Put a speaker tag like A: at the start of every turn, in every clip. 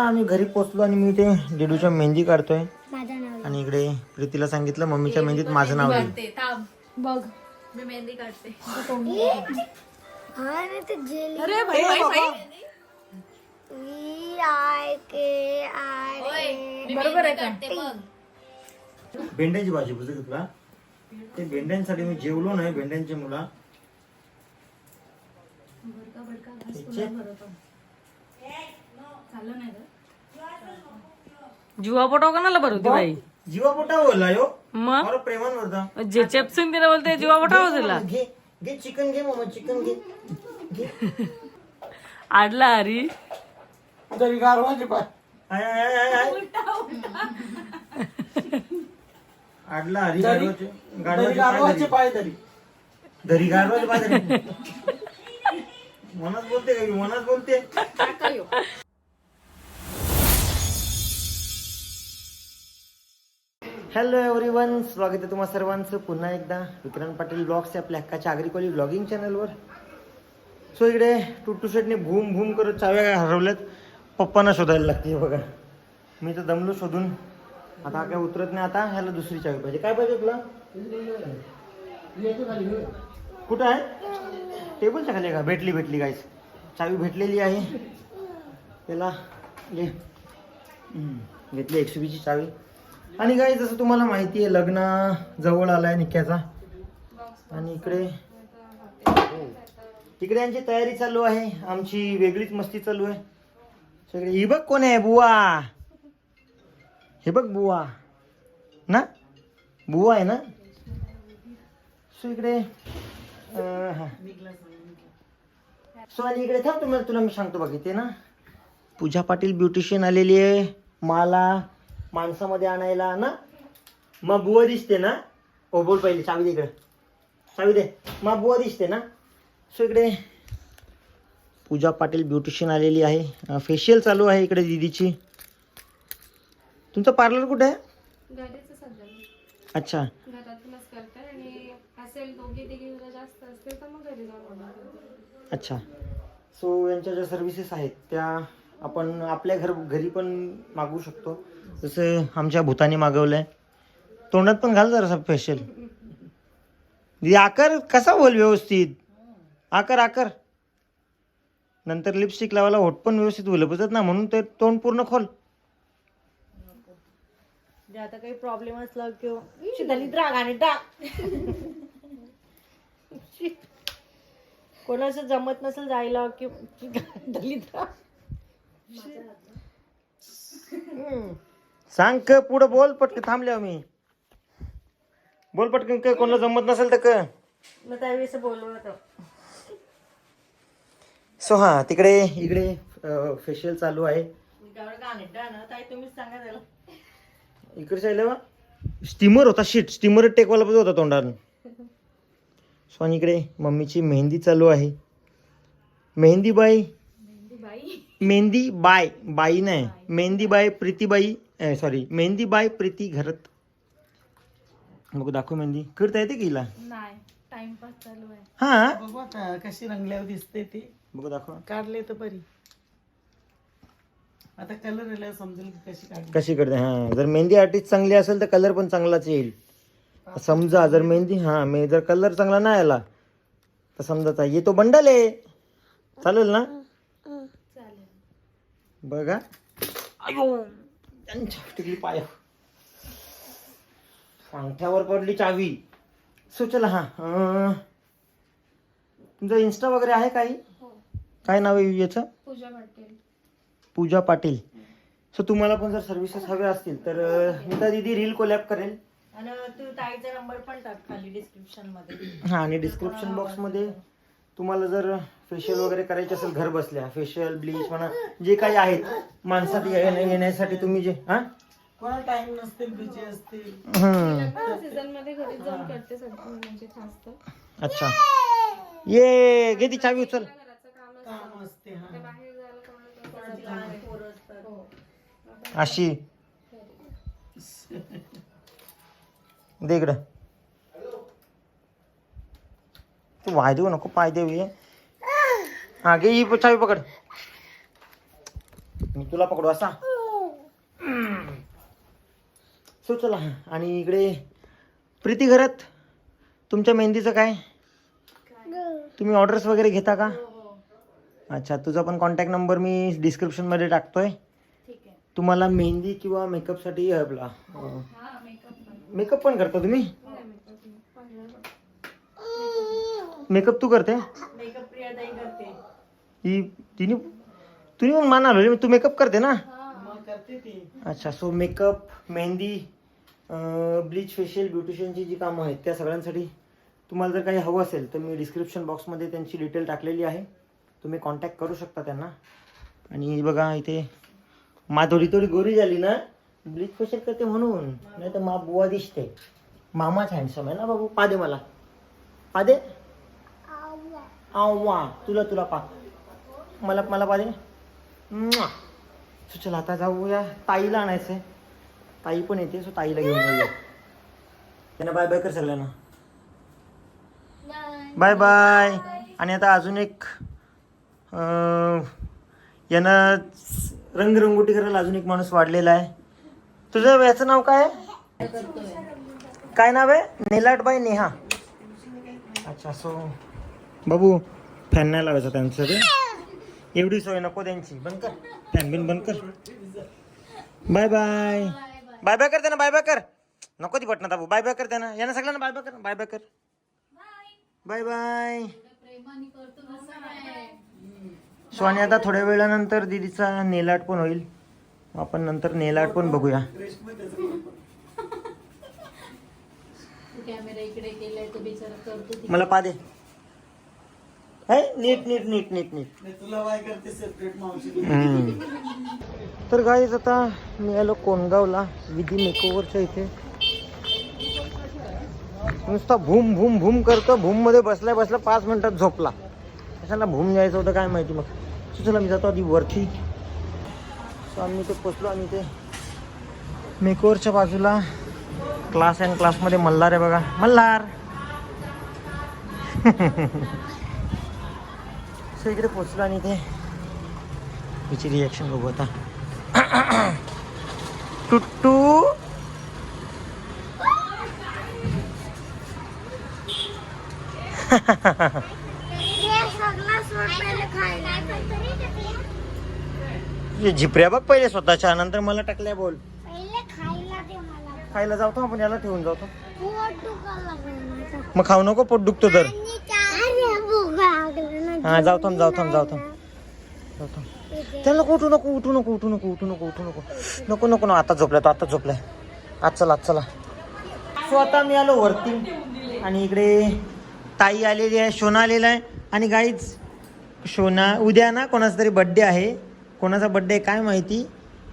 A: आम्ही घरी पोचलो आणि मी ते डेडूच्या मेहंदी काढतोय.
B: माझं नाव
A: आणि इकडे प्रीतीला सांगितलं मम्मीच्या मेहंदीत माझं नाव
C: काढते. थांब.
B: बघ.
C: मी मेहंदी काढते.
B: हा ना ते जेली.
C: अरे भाई भाई भाई
B: व्ही आय के ए.
C: मी बरोबर आहे काढते बघ.
A: भेंड्यांची भाजी बुजत तुला ते भेंड्यांसाठी मी जेवलो नाही भेंड्यांची मुला.
C: चाललं नाही
D: जीवा पोटाव कोणाला बरं होती बाई?
A: जीवा पोटा बोलला यो.
D: मग?
A: प्रेमान होता
D: जे चेपसून तिला बोलते जीवा पोटाव तुला
A: घे घे चिकन घे मामा चिकन घे.
D: आडला हरी.
A: तरी गारवाचे पाय आय, आय, आय, आय, आय. आडला हरी गाढवाचे गाढवाचे पाय धरी मनात बोलते का? मनात बोलते? हॅलो एव्हरीवन स्वागत आहे तुम्हा सर्वांचं. पुन्हा एकदा विक्रांत पाटील ब्लॉग्स या आपल्या हक्काच्या आग्रिकोली ब्लॉगिंग चॅनलवर सो इकडे टुटू शेटने भूम भूम करत चाव्या हरवल्यात. पप्पांना शोधायला लागते बघा. मी तर दमलो शोधून. आता काय उतरत नाही आता. ह्याला दुसरी चावी पाहिजे. काय पाहिजे तुला? कुठं आहे? टेबलच्या खाली का? भेटली भेटली गाईस चावी भेटलेली आहे. त्याला घे हम्म, घेतली बीची चावी. आणि गाई जसं तुम्हाला माहिती आहे लग्न जवळ आलाय निक्याचा. आणि इकडे तिकडे यांची तयारी चालू आहे. आमची वेगळीच मस्ती चालू आहे. सगळे ही बघ कोण आहे बुवा. हे बघ बुवा. ना? बुवा आहे ना? सो इकडे हा. सो आणि इकडे थांब तुम्हाला तुला मी सांगतो बघ इथे ना. पूजा पाटील ब्युटिशियन आलेली आहे. मला माणसामध्ये आणायला ना मग बुवा दिसते ना. हो बोल पहिले चावी दे इकडे. चावी दे. मग बुवा दिसते ना. सो इकडे पूजा पाटील ब्युटिशियन आलेली आहे. फेशियल चालू आहे इकडे दीदीची. तुमचं पार्लर कुठे आहे? अच्छा. अच्छा. सो यांच्या ज्या सर्व्हिसेस आहेत त्या आपण आपल्या घर घरी पण मागवू शकतो. जसं आमच्या भूताने मागवलंय. तोंडात पण घाल जरा फेशियल दीदी आकार कसा बोल व्यवस्थित? आकार आकार. नंतर लिपस्टिक लावायला होट पण व्यवस्थित बोल बसत ना म्हणून ते तोंड पूर्ण खोल.
D: जे आता काही प्रॉब्लेम असला किंवा शिदाली राग आणि टाक कोणाचं जमत नसेल जायला किंवा दलित राग.
A: सांग क पुढं बोल पटकन थांबल्या मी. बोल पटकन क कोणाला जमत नसेल तर क.
D: मग त्यावेळेस बोलवलं होतं.
A: सो हां तिकडे इकडे फेशियल चालू आहे.
D: तुम्हीच सांगा त्याला.
A: इकडे साईडला स्टीमर होता शीट स्टीमर टेकवाला होता तोंडानं सो आणि इकडे मम्मीची मेहंदी चालू आहे. मेहंदी बाई? मेहंदी बाय बाई नाही. Mehndi bye प्रीतीबाई. Sorry mehndi bye Preeti Gharat. बघू दाखव मेहंदी. करता येते की हिला?
C: नाही टाइमपास चालू आहे.
A: हा?
E: बघू आता कशी रंगल्यावर दिसते ते.
A: बघू दाखव.
E: काढले तर बरी. आता कलर आल्यावर समजेल की कशी काढली.
A: कशी करते? हा. जर मेहंदी आर्टिस्ट चांगली असेल तर कलर पण चांगलाच येईल. समजा जर मेहंदी हा मे जर कलर चांगला नाही आला तर समजा येतो बंडल आहे. चालेल ना? बघा. अयो. त्यांच्या टिकली पाय. अंगठ्यावर पडली चावी. सो चला हा. तुमचं इन्स्टा वगैरे आहे काही? काय नाव आहे याचं?
F: पूजा पाटील.
A: पूजा पाटील. सो तुम्हाला पण जर सर्व्हिसेस हवे असतील तर मी तर दिदी रील कोलॅप करेल.
D: आणि तू ताईचा नंबर पण टाक खाली डिस्क्रिप्शनमध्ये.
A: हां आणि डिस्क्रिप्शन बॉक्समध्ये तुम्हाला जर फेशियल वगैरे करायचे असेल घर बसल्या फेशियल ब्लीच म्हणा जे काही आहेत माणसात येण्या- येण्यासाठी तुम्ही जे हां?
E: टाइम
F: म्हणजे
A: अच्छा. ये घे ती चावी उचल.
E: हा.
A: अशी. दे इकडं. तू वाय देऊ नको पाय देऊ ये. हा घे ही चावी पकड. मी तुला पकडू असा. सो चला आणि इकडे प्रीती घरात. तुमच्या मेहंदीचं काय? तुम्ही ऑर्डर्स वगैरे घेता का? अच्छा तुझा पण कॉन्टॅक्ट नंबर मी डिस्क्रिप्शनमध्ये टाकतोय. तुम्हाला मेहंदी किंवा मेकअपसाठी आपला
C: मेकअप पण
A: करता तुम्ही? मेकअप तू करते?
D: मेकअप प्रियाताई करते.
A: ही तिने तुम्ही पण मान आलो तू मेकअप करते ना?
E: मग करते ती
A: अच्छा so makeup mehndi bleach facial ब्युटिशियनची जी कामं आहेत त्या सगळ्यांसाठी तुम्हाला जर काही हवं असेल तर मी डिस्क्रिप्शन बॉक्समध्ये त्यांची डिटेल टाकलेली आहे. तुम्ही कॉन्टॅक्ट करू शकता त्यांना. आणि बघा इथे मा थोडी थोडी गोरी झाली ना? ब्लीच फेशियल करते म्हणून. नाही तर मा बुवा दिसते. मामाच हँडसम आहे ना बाबू? पादे मला. पादे? आव्वा तुला तुला पा. मला मला पाहिजे सो चला आता जाऊया. ताईला आणायचं आहे ताई पण येते सो ताईला घेऊन जाऊया. त्यांना बाय बाय कर सगळ्यांना. बाय बाय आणि आता अजून एक यानं रंगरंगोटी करायला अजून एक माणूस वाढलेला आहे. तुझं याचं नाव काय? आहे काय नाव आहे? नेलाटबाई नेहा. अच्छा सो बाबू फॅन नाही लावायचा त्यांचं ते एवढी सोय नको त्यांची. बंद कर. फॅन बिन बंद कर. बाय बाय बाय बाय कर त्यांना बाय बाय कर. नको ती बटना दाबू बाय बाय कर त्यांना. यांना सगळ्यांना बाय बाय कर. बाय बाय कर. बाय बाय
C: प्रेमाने करतो नसं नाही
A: सो आणि आता थोड्या वेळानंतर दीदीचा नेलाट पण होईल. आपण नंतर नेलाट पण बघूया. मला पा दे. है? नीट नीट नीट नीट नीट.
E: नाही, तुला बाय करते सेपरेट मावशी.
A: हम्म. तर गाईज आता मी आलो कोणगावला विधी मेकओव्हरच्या इथे. नुसता भूम भूम भूम करतो भूममध्ये बसल्या बसल्या पाच मिनिटात झोपला. कशाला भूम जायचं होतं काय माहिती मग. चला मी जातो आधी वरती. सो आम्ही ते पोचलो आणि ते मेकओव्हरच्या बाजूला क्लास अँड क्लासमध्ये मल्हार आहे बघा. मल्हार! सो इकडे पोचलो आणि ते हिची रिॲक्शन बघू आता. टुट्टू! झिपऱ्या बघ पहिले स्वतःच्या नंतर मला टाकल्या बोल.
B: पहिले खायला दे मला
A: खायला जातो आपण याला ठेवून जातो. मग खाऊ नको पोट दुखतो तर
B: आणि काय- अरे भूक लागली ना.
A: हा जाऊ थांब जाऊ थांब जाऊ थांब. जाऊ थांब. त्याला नको उठू नको उठू नको उठू नको उठू नको उठू नको. नको नको नको. आता झोपलाय तो आता झोपलाय आज चला आज चला. सो आता मी आलो वरती आणि इकडे ताई आलेली आहे शोना आलेला आहे. आणि गाईच शोना उद्या ना कोणाचा तरी बड्डे आहे. कोणाचा बड्डे काय माहिती.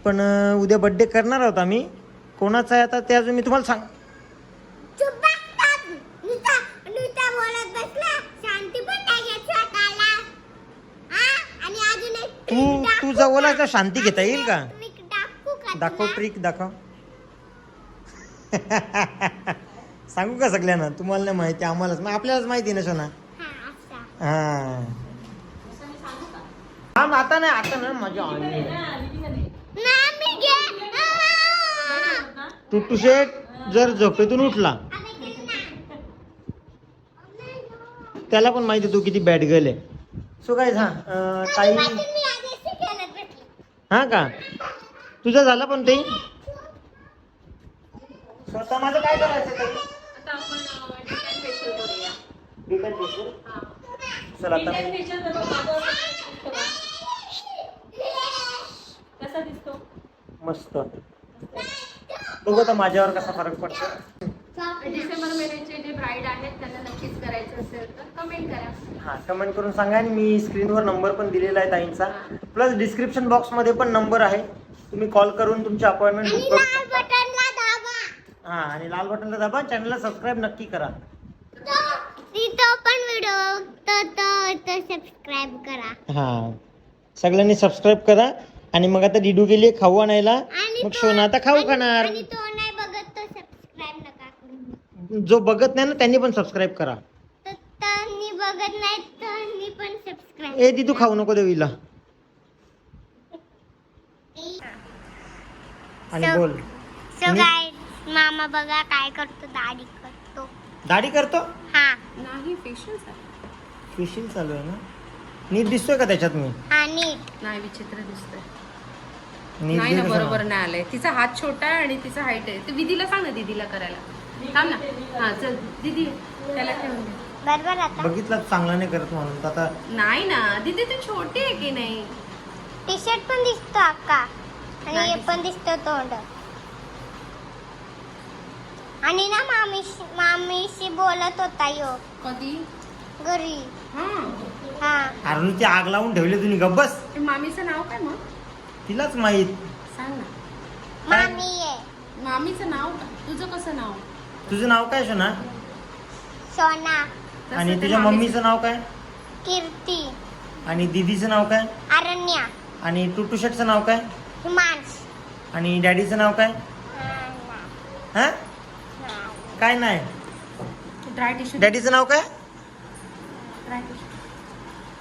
A: पण उद्या बड्डे करणार आहोत आम्ही. कोणाचा आहे आता ते अजून मी तुम्हाला सांग तू तू जवळ
B: का?
A: तर शांती घेता येईल का
B: दाखवू?
A: ट्रिक दाखव सांगू का सगळ्यांना तुम्हाला नाही माहिती आम्हालाच मग आपल्यालाच माहिती ना सोना
B: हा.
A: हा मग आता नाही आता नाही मजा आली
B: नाही, मी घे. आ!
A: टुट्टू शेठ जर झोपेतून उठला
B: ना.
A: त्याला पण माहिती तू किती बॅड गर्ल आहे सो काय हा अं, ताई
B: पासून मी आधीच खेळत बसले.
A: हा का? तुझं झालं पण ते? स्वतः माझं काय करायचं ताई?
F: आता आपण डिझाईन फेशियल करूया.
A: Decent facial? चला आता.
F: डिझाईन फेशियल करू माझं असं दिसतो का? कसा दिसतो?
A: मस्त. बघू आता माझ्यावर कसा फरक पडतो.
F: डिसेंबर महिन्याचे जे ब्राईड आहेत त्यांना नक्कीच करायचं असेल तर कमेंट करा.
A: हा कमेंट करून सांगा आणि मी स्क्रीनवर नंबर पण दिलेला आहे ताईंचा. प्लस डिस्क्रिप्शन बॉक्समध्ये पण नंबर आहे. तुम्ही कॉल करून तुमची अपॉइंटमेंट बुक करू
B: लाल बटनला दाबा.
A: हा आणि लाल बटनला दाबा चॅनलला सबस्क्राईब नक्की करा.
B: तो- तिथं पण व्हिडिओ तर तो सबस्क्राईब करा.
A: हा सगळ्यांनी सबस्क्राईब करा. आणि मग आता डिडू गेली खाऊ आणायला.
B: आणि
A: मग
B: तो-
A: सोना आता खाऊ
B: आणि-
A: खाणार
B: आणि तो नाही बघत तो सबस्क्राईब नका करू
A: जो बघत नाही ना त्यांनी पण सबस्क्राईब करा.
B: तर त्यांनी बघत नाही त्यांनी पण सबस्क्राईब
A: ए दिदू खाऊ नको देवीला आणि
B: So-
A: बोल.
B: सो
A: मी-
B: गाय मामा बघा काय करतो दाढी करतो.
A: दाढी करतो?
B: हा.
F: नाही फेशियल
A: फेशियल चालू आहे ना? नीट दिसतोय का त्याच्यात मी?
B: हा नीट.
F: नाही विचित्र दिसतंय.
A: नीट
F: नाही ना
A: दिसतोय
F: बरोबर? नाही आलंय. तिचा हात छोटा आहे आणि तिचा हाईट आहे. तू विधीला सांग ना दीदीला करायला. थांब ना. हा चल. दीदी त्याला ठेवून दे.
B: बरोबर आता.
A: बघितलं चांगला नाही करत म्हणून तर आता
F: नाही ना. दीदी तू छोटी आहे की नाही?
B: टी शर्ट पण दिसतो अक्का. आणि
F: नाही
B: हे पण दिसतो तोंड. आणि ना मामीशी मामीशी बोलत होता यो.
F: कधी?
B: घरी.
F: हा.
B: हा.
A: अरे ती आग लावून ठेवली तुम्ही गब्बस
F: ते मामीचं नाव काय मग?
A: तिलाच माहीत.
F: सांग ना?
B: मामी आहे.
F: मामीचं नाव काय? तुझं कसं नाव?
A: तुझं नाव काय
B: सोना
F: तसं
A: आणि तुझ्या
F: मामीचं-
A: मम्मीचं नाव काय?
B: कीर्ती.
A: आणि दीदीचं नाव काय?
B: अरण्या.
A: आणि टुटू शेटचं नाव काय?
B: हिमांश.
A: आणि डॅडीचं नाव काय? हा? काय नाही. डॅडीचं नाव काय?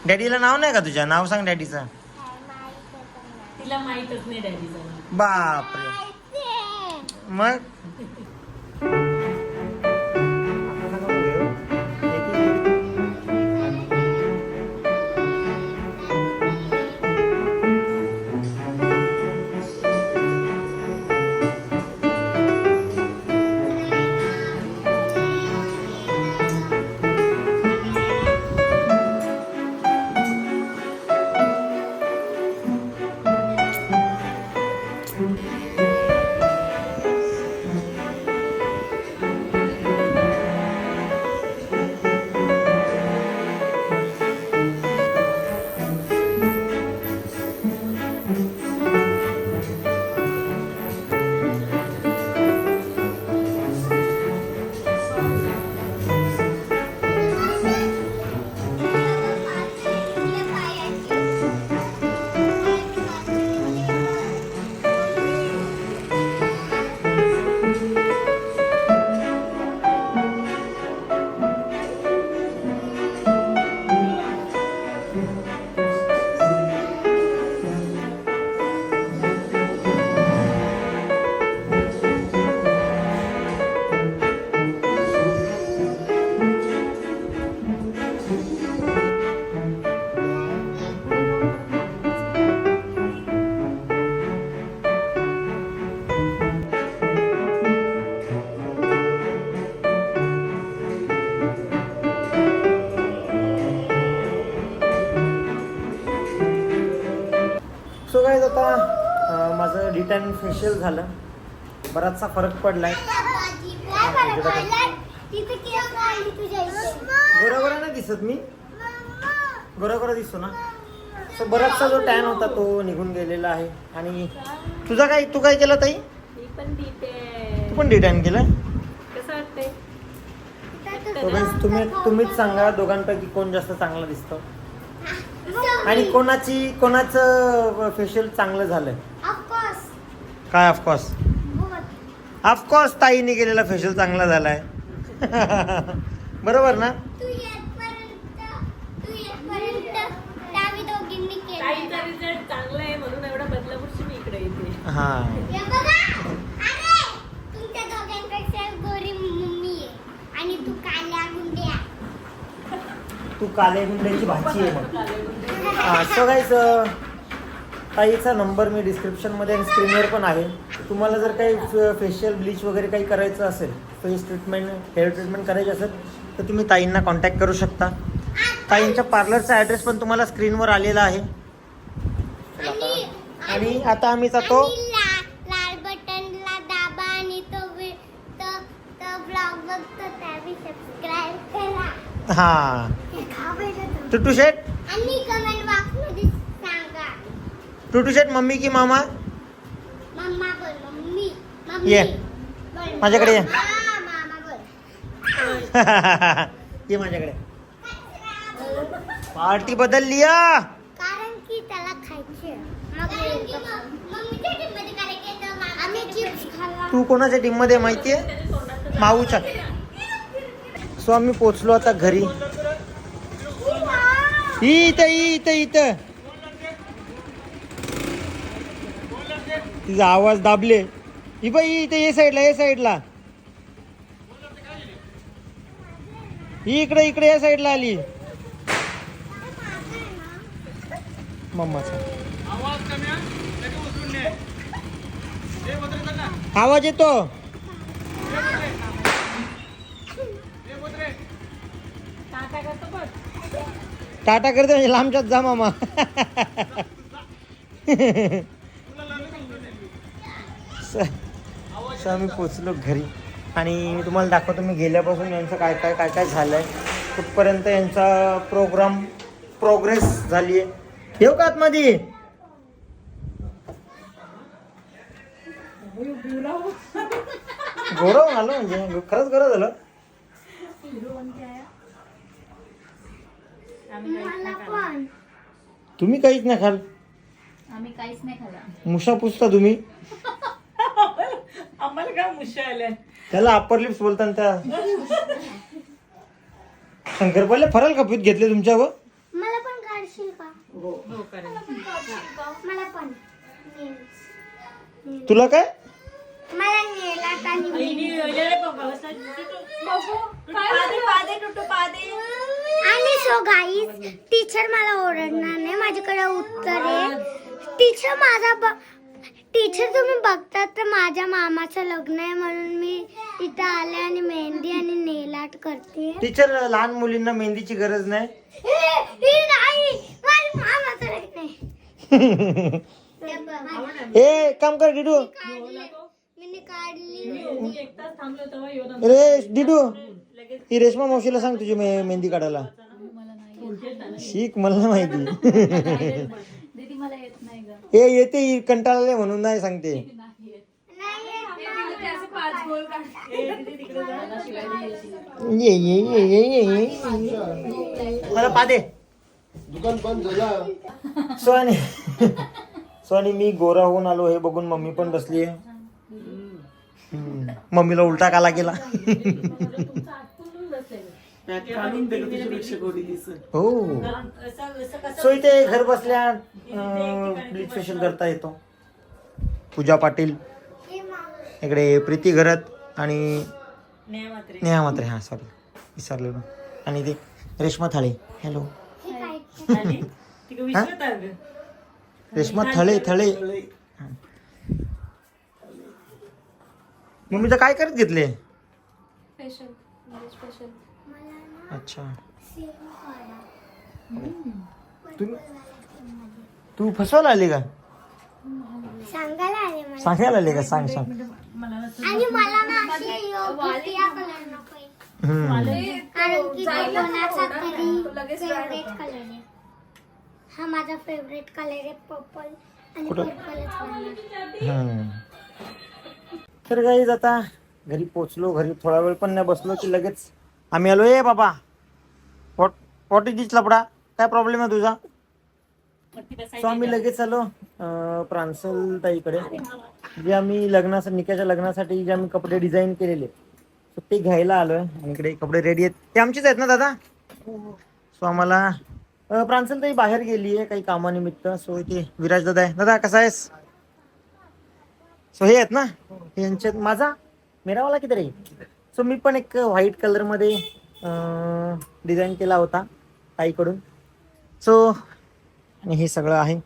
A: डॅडीला नाव नाही का तुझ्या? नाव सांग डॅडीचं.
C: तिला माहीतच नाही डॅडीचं
A: बापरे. मग? डिटॅन फेशियल झालं. बराचसा फरक. गोरा गोरा नाही दिसत मी. गोरा दिसतो ना. सो बराचसा जो टॅन होता तो निघून गेलेला आहे. आणि तुझा काय तू काय केलं ताई? तू पण डिटॅन केलं
C: कसं वाटतंय?
A: तो guys, तुम्ही तुम्हीच सांगा दोघांपैकी कोण जास्त चांगलं दिसतं. आणि कोणाची कोणाचं फेशियल चांगलं
B: course.
A: काय ऑफकोर्स. ऑफकोर्स ताईने केलेला फेशियल चांगला झालाय. बरोबर ना?
B: तू केलं.
C: ताईचा रिझल्ट चांगला आहे म्हणून एवढा बदलापूरची मी इकडे येते.
A: हा.
B: हे बघा अरे तुमच्या दोघांपेक्षा गोरी मम्मी आहे आणि तू काल्या गुंड्या
A: तू काले गुंड्याची भाची आहे मग. हा सो गाईज ताईचा नंबर मी डिस्क्रिप्शनमध्ये आणि स्क्रीनवर पण आहे. तुम्हाला जर काही फेशियल ब्लीच वगैरे काही करायचं असेल फेस ट्रीटमेंट हेअर ट्रीटमेंट करायची असेल तर तुम्ही ताईंना कॉन्टॅक्ट करू शकता. ताईंच्या पार्लरचा ॲड्रेस पण तुम्हाला स्क्रीनवर आलेला आहे.
B: आणि
A: आता आम्ही जातो.
B: आणि ला- लाल बटनला दाबा आणि तो वि- तो तो ब्लॉग बघतो त्यावेळी सबस्क्राईब करा
A: हां
B: हे खा पाहिजे तुम्ही.
A: टुटू शेट
B: आणि कमेंट बॉक्समध्ये सांगा
A: टुटू शेट मम्मी की मामा?
B: मम्मा बोल मम्मी मम्मी.
A: ये.
B: बोल.
A: माझ्याकडे ये.
B: हा, मामा बोल.
A: ये माझ्याकडे. पार्टी.
B: कारण की त्याला खायचे आम्ही चिप्स खाल्ला
A: तू कोणाच्या टीममध्ये माहितीये माऊच्या. सो आम्ही पोचलो आता घरी. ही इथं ही इथं इथं. तिचा आवाज दाबले. ही बाई इथे ये साईडला ये साईडला ही इकडे इकडे या साईडला आली. मम्माचा आवाज येतो. टाटा करते म्हणजे लांबच्यात जा मामा. स- स- आम्ही पोचलो घरी. आणि मी तुम्हाला दाखवतो मी गेल्यापासून यांचं काय काय काय काय झालंय. कुठपर्यंत यांचा प्रोग्राम प्रोग्रेस झाली आहे येऊ का आतमध्ये? गौरव आलो म्हणजे खरंच गौरव झालं. तुम्ही काहीच नाही खाल
C: आम्ही काहीच नाही
A: मुशा पुसता तुम्ही.
D: आम्हाला काय मुश्या आल्या?
A: त्याला अप्पर लिप्स बोलताना त्या शंकरपाले फराल का पीठ घेतले तुमच्यावर
B: मला पण काढशील का?
D: हो
B: मला पण nails.
A: तुला काय?
B: मला नेलात आणि आणि सो गाईज टीचर मला ओरडणार नाही माझ्याकडे उत्तर आहे. टीचर माझा टीचर तुम्ही बघतात तर माझ्या मामाचं लग्न आहे म्हणून मी इथं आले आणि मेहंदी आणि नेल आर्ट करते.
A: टीचर लहान मुलींना मेहंदीची गरज नाही.
B: नाही माझ्या मामाचं लग्न आहे. हे बघ,
A: ए काम कर डिडू.
B: काढले. मी काढली.
D: मी एक तास थांबलो तेव्हा येऊन
A: रे डिडू. ती रेशमा मावशीला सांग तुझी मे- मेहंदी काढायला. शिक मला नाही माहिती.
C: मला येत नाही ग.
A: ए येते ही कंटाळले म्हणून नाही सांगते.
B: नाही येत. ना.
F: असं पाच गोल काढ
A: ये ये ये ये ये ये. मला पादे
G: दुकान बंद झाला.
A: सोनी. सोनी मी गोरा होऊन आलो हे बघून मम्मी पण बसली आहे मम्मीला उलटा काला केला.
E: पॅक दे गोडी
A: हो. सो इथे घर बसल्या ब्लीच फेशियल करता येतो. पूजा पाटील. इकडे प्रीती घरत आणि नेहा मात्रे हां सॉरी विसरलेलो आणि ते रेश्मा थाळे. हॅलो
B: हे?
A: रेश्मा थळे. थळे मम्मीचं काय करत घेतले
F: स्पेशल स्पेशल
B: मला ना
A: अच्छा. तू तू फसवायला आली का?
B: सांगायला आले मला.
A: सांगायला आली का? सांग सांग.
B: आणि मला ना अशी योग्य या कलर नको आहे.
A: हम्म.
B: कारण की तो कोणाचा तरी फेवरेट कलर आहे. हा माझा फेवरेट कलर आहे पर्पल आणि
A: कुठं?
B: पर्पलच
A: हम्म. तर काही आता घरी पोचलो. घरी थोडा वेळ पण नाही बसलो की लगेच आम्ही आलो ए बाबा वॉट वॉट इज दिस लपडा काय प्रॉब्लेम आहे तुझा? सो आम्ही लगेच आलो प्रांसल ताईकडे. जे आम्ही लग्नासाठी निकाच्या लग्नासाठी जे आम्ही कपडे डिझाईन केलेले सो ते घ्यायला आलोय. आणि इकडे कपडे रेडी आहेत. ते आमचेच आहेत ना दादा? सो आम्हाला प्रांसल ताई बाहेर गेली आहे काही कामानिमित्त. सो इथे विराज दादा आहे. दादा कसा आहेस? सो हे आहेत ना? यांच्यात माझा? मेरावाला किती रे? सो मी पण एक व्हाईट कलरमध्ये डिझाईन केला होता ताईकडून. सो आणि हे सगळं आहे.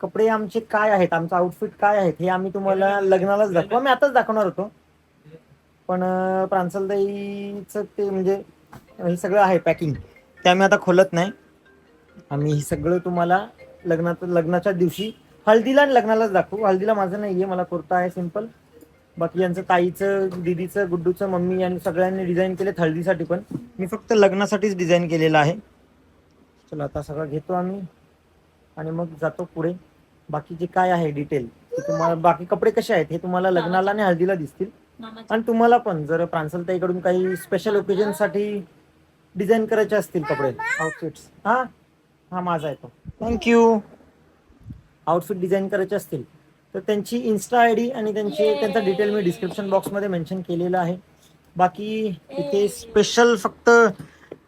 A: कपडे आमचे काय आहेत? आमचं आउटफिट काय आहेत? हे आम्ही तुम्हाला लग्नालाच दाखवू. मी आताच दाखवणार होतो. पण प्रांसलदाईचं ते म्हणजे हे सगळं आहे पॅकिंग ते आम्ही आता खोलत नाही. आम्ही हे सगळं तुम्हाला लग्नात लग्नाच्या दिवशी हळदीला आणि लग्नालाच दाखवू. हळदीला माझं नाही आहे मला कुर्ता आहे सिंपल बाकी यांचं ताईचं दीदीचं गुड्डूचं मम्मी आणि सगळ्यांनी डिझाईन केले हळदीसाठी पण. मी फक्त लग्नासाठीच डिझाईन केलेलं आहे. चला आता सगळं घेतो आम्ही. आणि मग जातो पुढे. बाकी जे काय आहे डिटेल ते तुम्हाला बाकी कपडे कसे आहेत हे तुम्हाला लग्नाला आणि हळदीला दिसतील. आणि तुम्हाला पण जर प्रांसलताईकडून काही स्पेशल ओकेजनसाठी डिझाईन करायचे असतील कपडे. आउटफिट्स हा? हा माझा आहे तो. थँक्यू आउटफिट डिझाईन करायचे असतील. तर त्यांची इन्स्टा आय डी आणि त्यांचे त्यांचा डिटेल मी डिस्क्रिप्शन बॉक्समध्ये मेन्शन केलेलं आहे. बाकी इथे स्पेशल फक्त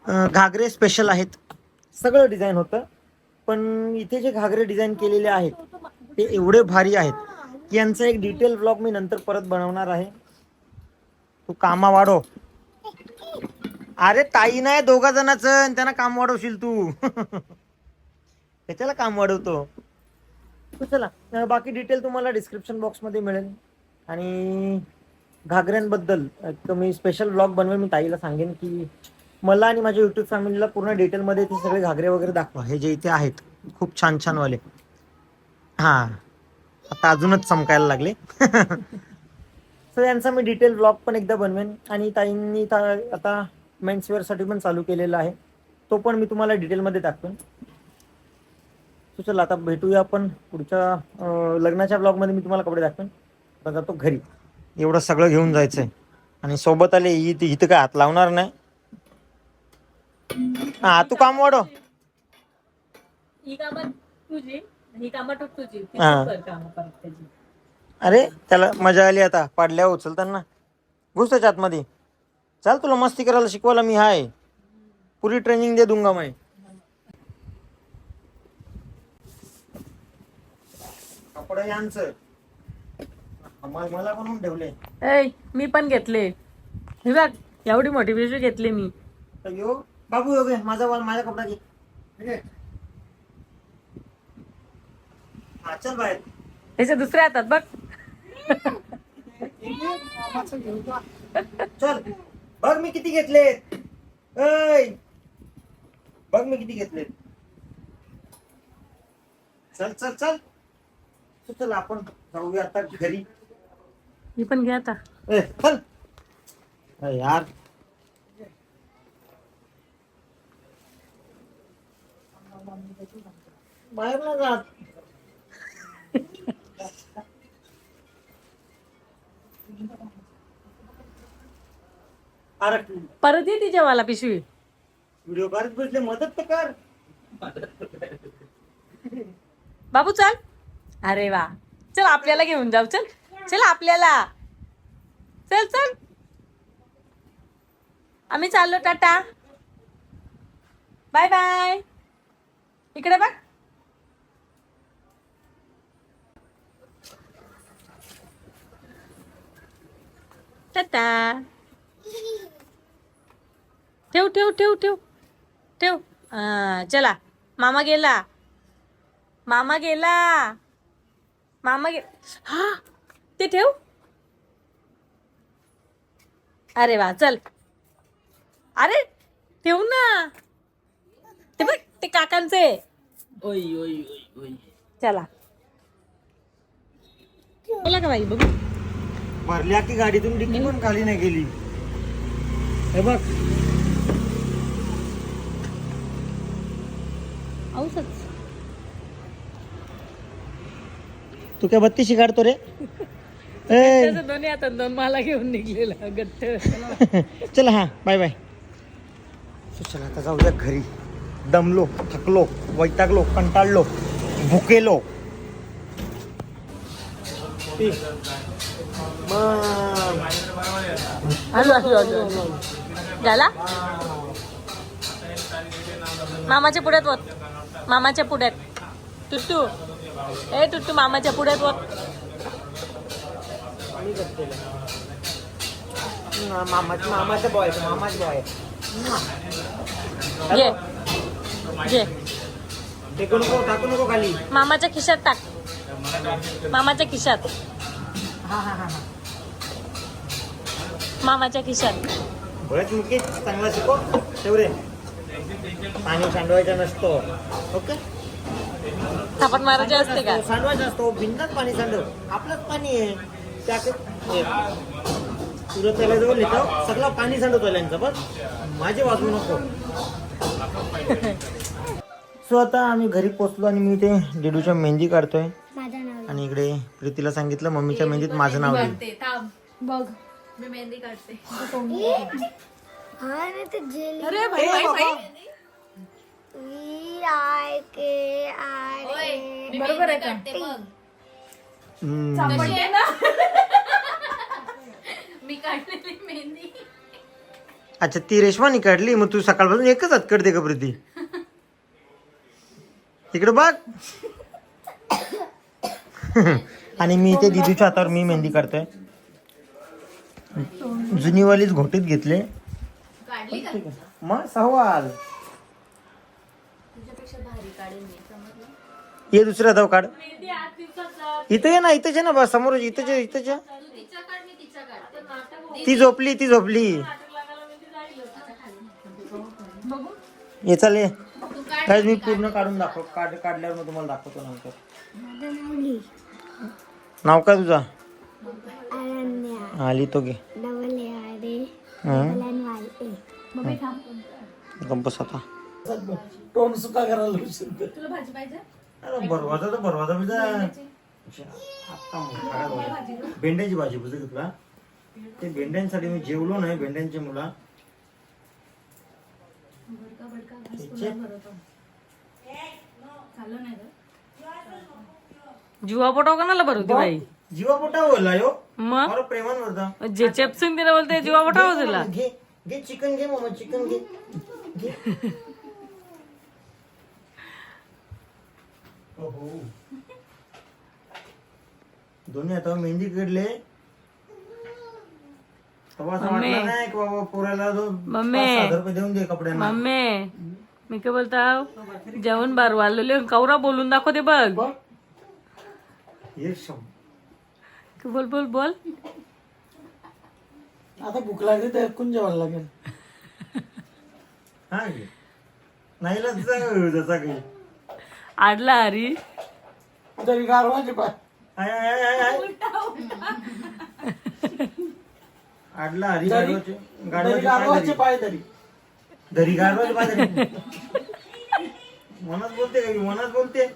A: घागरे स्पेशल आहेत. सगळं डिझाईन होतं. पण इथे जे घागरे डिझाईन केलेले आहेत ते एवढे भारी आहेत यांचा एक डिटेल ब्लॉग मी नंतर परत बनवणार आहे. तू कामा वाढव. अरे ताई नाही दोघा जणांचं त्यांना काम वाढवशील तू. त्याच्याला काम वाढवतो. तर चला बाकी डिटेल तुम्हाला डिस्क्रिप्शन बॉक्समध्ये मिळेल. आणि घागऱ्यांबद्दल तर मी स्पेशल ब्लॉग बनवेल मी ताईला सांगेन की मला आणि माझ्या युट्यूब फॅमिलीला पूर्ण डिटेलमध्ये ते सगळे घागरे वगैरे दाखवा. हे जे इथे आहेत खूप छान छान वाले. हां. आता अजूनच चमकायला लागले. सर यांचा मी डिटेल ब्लॉग पण एकदा बनवेन. आणि ताईंनी ता- आता मेन्सवेअरसाठी पण चालू केलेला आहे. तो पण मी तुम्हाला डिटेलमध्ये दाखवेन सो चला आता भेटूया आपण पुढच्या लग्नाच्या ब्लॉगमध्ये मी तुम्हाला कपडे दाखवेन. आता जातो घरी. एवढं सगळं घेऊन जायचंय. आणि सोबत आले इथं इथं काय हात लावणार नाही? हा तू काम वाढव.
D: ही कामं तुझी. ही कामं तू तुझी. ती तू
A: हा.
D: कर कामं परत त्याची.
A: अरे त्याला मजा आली आता. पाडल्यावर उचलताना घुस त्याच्या आतमध्ये चाल तुला मस्ती करायला शिकवायला मी हाय. पुरी ट्रेनिंग दे दूंगा मैं कपडे यांचं आम्हाला- मला बनवून ठेवले.
D: ऐ मी पण घेतले. हे बघ एवढी मोठी पिशवी घेतली मी.
A: तर यो बाबू यो घे माझा वाल माझा कपडा घे. हे. हा चल बाहेर.
D: त्याच्या दुसऱ्या हातात बघ.
A: चल बघ मी किती घेतलेत. ऐ बघ मी किती घेतलेत. चल चल चल. चल, चल आपण जाऊया आता घरी.
D: ही पण घे आता.
A: ए चल. अरे यार. बाहेर ना जात. अरे
D: परत ये तिच्या मला पिशवी.
A: व्हिडिओ करत बसले मदत तर कर.
D: बाबू चल. अरे वा. चल आपल्याला घेऊन जाऊ. चल. चल आपल्याला. चल चल. आम्ही चाललो टाटा. Bye bye. इकडे बघ. टाटा. ठेव ठेव ठेव ठेव. ठेव. चला. मामा गेला. मामा गेला. मामा गे हा? ते ठेव. अरे वा चल. अरे ठेव ना. ते बघ ते काकांचे.
E: ओय ओय ओय ओय.
D: चला. बोला का बाई बघू.
A: भरल्या की गाडीतून डिक्की पण खाली नाही गेली. हे बघ. तू काय बत्तीशी काढतो रे? ए
D: त्याचं दोन्ही हातात दोन मला घेऊन निघलेला गट्ट.
A: चला हा बाय बाय चला आता जाऊया घरी. दमलो थकलो वैतागलो कंटाळलो भुकेलो.
D: झाला? मामाच्या पुढ्यात वत मामाच्या पुढ्यात. टुट्टू. ए टुट्टू मामाच्या पुढ्यात वत
A: मामाच मामाचा बॉय मामाच बॉय
D: घे घे
A: टेकू नको टाकू नको खाली.
D: मामाच्या खिशात टाक. मामाच्या खिशात.
A: हा हा हा
D: मामाच्या खिशात.
A: बळच मुकेश चांगला शिकव. तेवढे पाणी सांडवायचं नसतो. ओके?
D: थापट मारायचे असते का?
A: सांडवायचं असतो भिंतात पाणी सांडव. आपलंच पाणी आहे. तुला त्याला जवळ लिहितो. सगळं पाणी सांडवतो यांचं बस. माझे वाजवू नको. सो आता आम्ही घरी पोचलो आणि मी ते डिडूच्या मेहंदी काढतोय.
B: माझं नाव
A: आणि इकडे प्रीतीला सांगितलं मम्मीच्या मेहंदीत माझं नाव
C: बघ. मी मेहंदी काढते.
B: हा नाही ते जेली
C: अरे
B: आय के ए
C: मी बरोबर आहे काढते बघ.
A: हम्म.
C: कशी आहे ना? मी काढलेली मेहंदी.
A: अच्छा ती रेशमानी काढली मग तू सकाळपासून एकच हात करते का प्रीती? इकडे बघ. आणि मी इथे दिदूच्या हातावर मी मेहंदी काढतोय. जुनीवालीच घोटीत घेतले.
C: काढली का?
A: मग सवाल
C: तुझ्यापेक्षा भारी काढेल मी समजलं
A: ये दुसरा धाव काढ. इथं ये ना इथंच आहे ना बस समोर इथंच आहे, इथंच आहे.
C: तू
A: झोपली ती झोपली. ये चाल ये.
C: तू काढ
A: काय मी पूर्ण काढून दाखव काढ काढल्यावर मग तुम्हाला दाखवतो नंतर. नाव काय तुझा? आली तो हं.
B: ए.
A: गंपस आता.
E: तोंड सुका करायला.
C: तुला भाजी पाहिजे?
A: अरे बरवाजा तर बिजा बघा. भेंड्याची. भाजी बुजू तुला ते भेंड्यांसाठी मी जेवलो नाही भेंड्यांची मुला.
D: जीवा पोटाव कोणाला बरं होती बाई?
A: जीवा पोटा बोलला यो.
D: मग
A: मला प्रेमान होता
D: जे चेपसून तिला बोलते जीवा पोटाव तुला.
A: घे घे चिकन घे मामा चिकन घे घे. अहो. दोन्ही हातावर मेहंदी. वाटलं नाही की बाबा पोराला रुपये देऊन दे कपड्यांना.
D: मम्मी. मी काय बोलता जेवण बार वाढलेले कौरा बोलून दाखवते बघ.
A: एक शब्द.
D: बोल बोल बोल.
E: आता भूक लागली तर ऐकून जेवायला लागेल.
A: हा. नाही जसा काही
D: आडला हरी
E: तरी गारवाचे पाय
A: आय, आय, आय, आय, आय. आडला हरी
E: तरी
A: गाडवाचे पाय
E: गारवाचे. पाय तरी
A: धरी गाडवाचे पाय धरी. मनात बोलते का ही? मनात बोलते